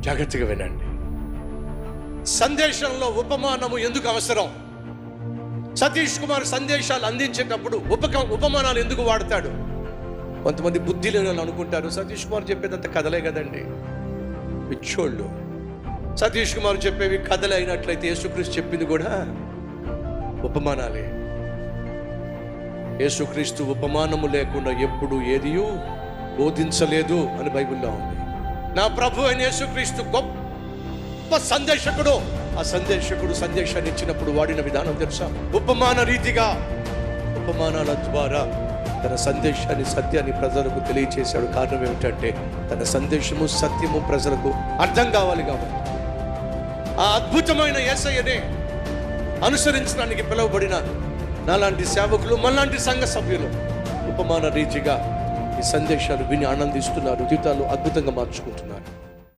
జాగ్రత్తగా వినండి. సందేశంలో ఉపమానము ఎందుకు అవసరం? సతీష్ కుమార్ సందేశాలు అందించేటప్పుడు ఉపక ఉపమానాలు ఎందుకు వాడతాడు? కొంతమంది బుద్ధి లేని వాళ్ళు అనుకుంటారు సతీష్ కుమార్ చెప్పేదంత కథలే కదండి. పిచ్చోళ్ళు. సతీష్ కుమార్ చెప్పేవి కథలు అయినట్లయితే యేసుక్రీస్తు చెప్పింది కూడా ఉపమానాలే. యేసుక్రీస్తు ఉపమానము లేకుండా ఎప్పుడు ఏదియూ బోధించలేదు అని బైబిల్లో ఉంది. నా ప్రభు అయిన యేసుక్రీస్తు గొప్ప సందేశకుడు. ఆ సందేశకుడు సందేశాన్ని ఇచ్చినప్పుడు వాడిన విధానం తెలుసా? ఉపమాన రీతిగా ఉపమానాల ద్వారా తన సందేశాన్ని సత్యాన్ని ప్రజలకు తెలియచేశాడు. కారణం ఏమిటంటే తన సందేశము సత్యము ప్రజలకు అర్థం కావాలి కాబట్టి. ఆ అద్భుతమైన ఏసయ్యనే అనుసరించడానికి పిలువబడిన నాలాంటి సేవకులు మళ్ళాంటి సంఘ సభ్యులు. ఉపమాన రీతిగా ఈ సందేశాలు విని ఆనందిస్తున్నారు జీవితాలు అద్భుతంగా మార్చుకుంటున్నారు.